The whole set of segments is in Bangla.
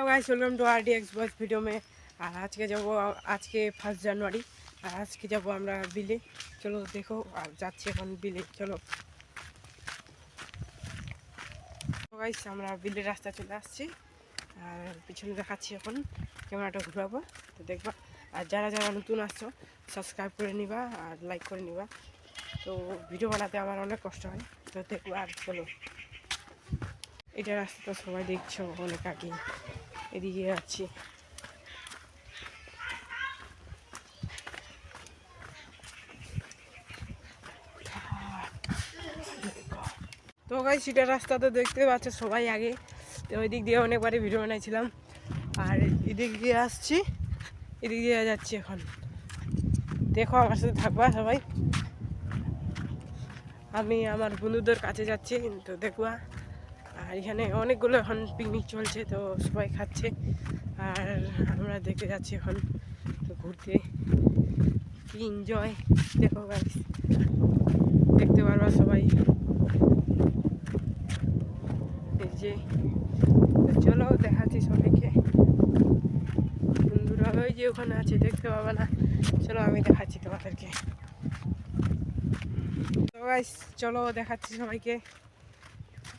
হ্যালো গাইস চললাম to R DX boys video মে। আর আজকে যাব, আজকে ফার্স্ট জানুয়ারি আর আজকে যাব আমরা বিলে চলো দেখো, আর যাচ্ছি এখন বিলে চলো। গাইস আমরা বিলের রাস্তা চলে আসছি। আর পিছনে দেখাচ্ছি এখন, ক্যামেরাটা ঘুরাবো, তো দেখবা। আর যারা যারা নতুন আসছো সাবস্ক্রাইব করে নিবা আর লাইক করে নিবা। তো ভিডিও বানাতে আমার অনেক কষ্ট হয়, তো দেখব আর চলো। এটা রাস্তা তো সবাই দেখছ অনেক আগে। এদিকে যাচ্ছি তো গাই সেটা রাস্তা তো দেখতে পাচ্ছ সবাই আগে। তো ওই দিক দিয়ে অনেকবারই ভিডিও বানাইছিলাম। আর এদিক দিয়ে আসছি, এদিক দিয়ে যাচ্ছি এখন। দেখো আমার সাথে থাকবা সবাই। আমি আমার বন্ধুদের কাছে যাচ্ছি কিন্তু দেখবা। আর এখানে অনেকগুলো এখন পিকনিক চলছে তো সবাই খাচ্ছে। আর আমরা দেখতে যাচ্ছি এখন তো ঘুরতে। কি এনজয় দেখো guys, দেখতে পারবা সবাই। এই যে চলো দেখাচ্ছি সবাইকে। বন্ধুরা ওই যে ওখানে আছে দেখতে পাবা না। চলো আমি দেখাচ্ছি তোমাদেরকে। তো চলো দেখাচ্ছি সবাইকে।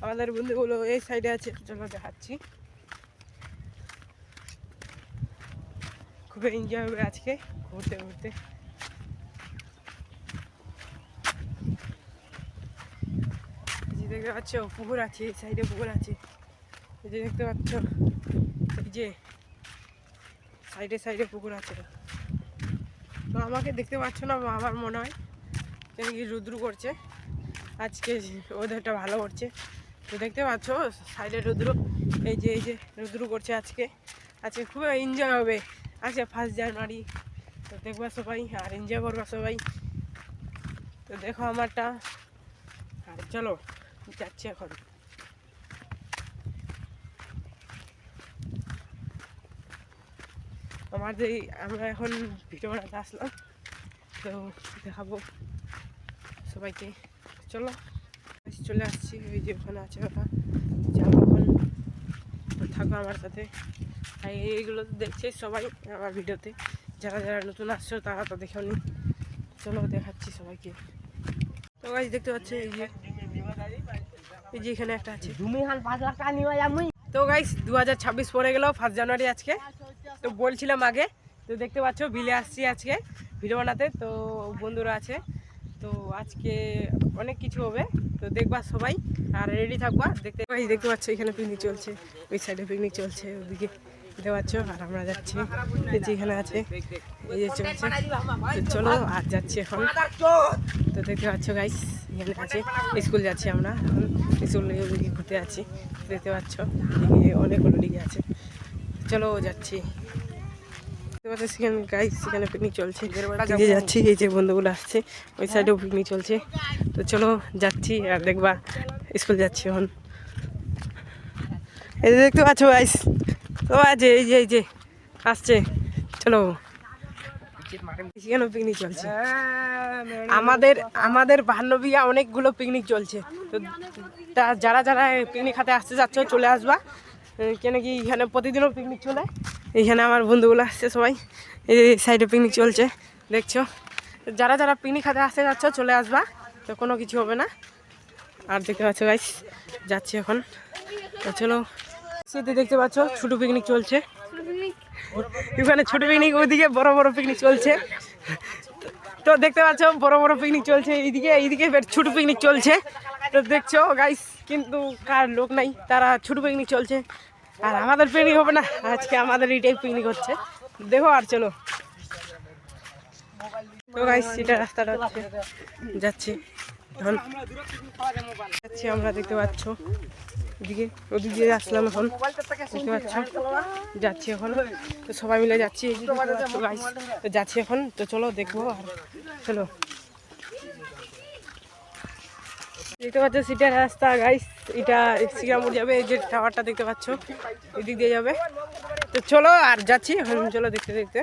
আমাদের বন্ধুগুলো এই সাইডে আছে, চলো দেখাচ্ছি। খুবই এনজয় হবে আজকে ঘুরতে ঘুরতে। দেখতে পাচ্ছ, পুকুর আছে, এই সাইডে পুকুর আছে। এই যে দেখতে পাচ্ছ, এই যে সাইডে সাইডে পুকুর আছে। তো আমাকে দেখতে পাচ্ছ না বা আমার মনে হয়, কেন কি রুদ্রু করছে। আজকে ওদেরটা ভালো করছে। তো দেখতে পাচ্ছ সাইডে রুদ্র, এই যে এই যে রুদ্র করছে আজকে। আজকে খুব এনজয় হবে। আজকে ফার্স্ট জানুয়ারি তো দেখবা সবাই, আর এনজয় করবা সবাই। তো দেখো আমারটা। আর চলো, যাচ্ছি এখন। আমাদের এই- আমরা এখন ভিডিও বানাতে আসলাম। তো দেখাবো সবাইকে। চলো। চলে আসছি ওই যে ওখানে আছে ওটা যাব এখন তো থাকো আমার সাথে। আর এইগুলো তো দেখছে সবাই আমার ভিডিওতে। যারা যারা নতুন আসছো তারা তো দেখেও নি। চলো দেখাচ্ছি সবাইকে। তো গাছ দেখতে পাচ্ছে এই যে এই যে এখানে একটা আছে। তো গাইস দু হাজার ছাব্বিশ পরে গেল ফার্স্ট জানুয়ারি আজকে। তো বলছিলাম আগে তো দেখতে পাচ্ছ বিলে আসছি আজকে ভিডিও বানাতে। তো বন্ধুরা আছে তো আজকে অনেক কিছু হবে। তো দেখবা সবাই, আর রেডি থাকবা। দেখতে ভাই দেখতে পাচ্ছ, এখানে পিকনিক চলছে। ওই সাইডে পিকনিক চলছে, ওদিকে। দেখতে পাচ্ছ, আর আমরা যাচ্ছি। এই যে এখানে আছে, এই যে চলছে। চলো, আর যাচ্ছি এখন। তো দেখতে পাচ্ছ গাইস এখানে আছে। স্কুল যাচ্ছি আমরা স্কুল ওদিকে ঘুরতে যাচ্ছি। দেখতে পাচ্ছ অনেকগুলো দিকে আছে। চলো, যাচ্ছি। দেখতে সেখানে গাইস সেখানে পিকনিক চলছে। যে যাচ্ছি এই যে বন্ধুগুলো আসছে ওই সাইডেও পিকনিক চলছে। তো চলো যাচ্ছি আর দেখবা স্কুল যাচ্ছি এখন। এই দেখতে পাচ্ছ গাইস তো আছে এই যে এই যে আসছে। চলো। সেখানেও পিকনিক চলছে। আমাদের আমাদের বান্ধবীরা অনেকগুলো পিকনিক চলছে। তো যারা যারা পিকনিক খাতে আসতে যাচ্ছ চলে আসবা। কেন কি এখানে প্রতিদিনও পিকনিক চলে? এইখানে আমার বন্ধুগুলো আসছে সবাই। এই সাইডে পিকনিক চলছে, দেখছ? যারা যারা পিকনিক খাতে আসতে যাচ্ছ, চলে আসবা, তো কোনো কিছু হবে না। আর দেখতে পাচ্ছ গাইস যাচ্ছি এখন। তো চলো সেতে দেখতে পাচ্ছ, ছোটো পিকনিক চলছে। এখানে ছোট পিকনিক ওইদিকে বড় বড় পিকনিক চলছে। তো দেখতে পাচ্ছ, বড় বড় পিকনিক চলছে এইদিকে এইদিকে ছোট পিকনিক চলছে। তো দেখছ গাইস কিন্তু কার লোক নাই, তারা ছোটো পিকনিক চলছে। আর আমাদের পিকনিক হবে না আজকে আমাদের এইটাই পিকনিক হচ্ছে। দেখো আর চলো। তো গাইস এটা রাস্তাটা হচ্ছে। যাচ্ছি। এখন যাচ্ছি আমরা দেখতে পাচ্ছ। এদিকে ওদিক দিয়ে আসলাম এখন। দেখতে পাচ্ছ? যাচ্ছি এখন। তো সবাই মিলে যাচ্ছি। guys, তো যাচ্ছি এখন। তো চলো দেখব আর চলো। দেখতে পাচ্ছ, সিটার রাস্তা গাইস এটা শ্রীরামপুর যাবে, এই যে টাওয়ারটা দেখতে পাচ্ছ, এদিক দিয়ে যাবে। তো চলো, আর যাচ্ছি, এখন চলো দেখতে দেখতে।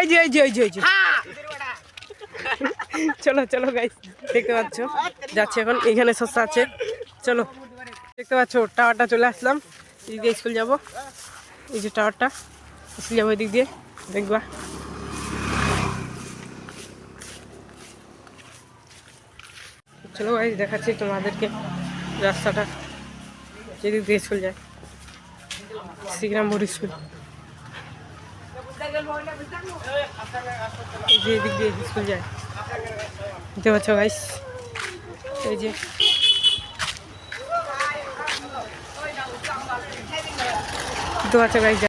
এই যে এই যে এই যে এই যে। চলো চলো গাইস দেখতে পাচ্ছ। যাচ্ছি এখন এইখানে সস্তা আছে। চলো, দেখতে পাচ্ছ টাওয়ারটা চলে আসলাম। এদিক দিয়ে স্কুল যাব। এই যে টাওয়ারটা স্কুল যাব এদিক দিয়ে, দেখবা। চলো ভাই দেখাচ্ছি তোমাদেরকে রাস্তাটা, যেদিক দিয়ে স্কুল যায়। শ্রীরামপুর স্কুল এই যে এদিক দিয়ে স্কুল যায়। দেখতে পাচ্ছ গাইস এই যে দেখতে পাচ্ছ গাইস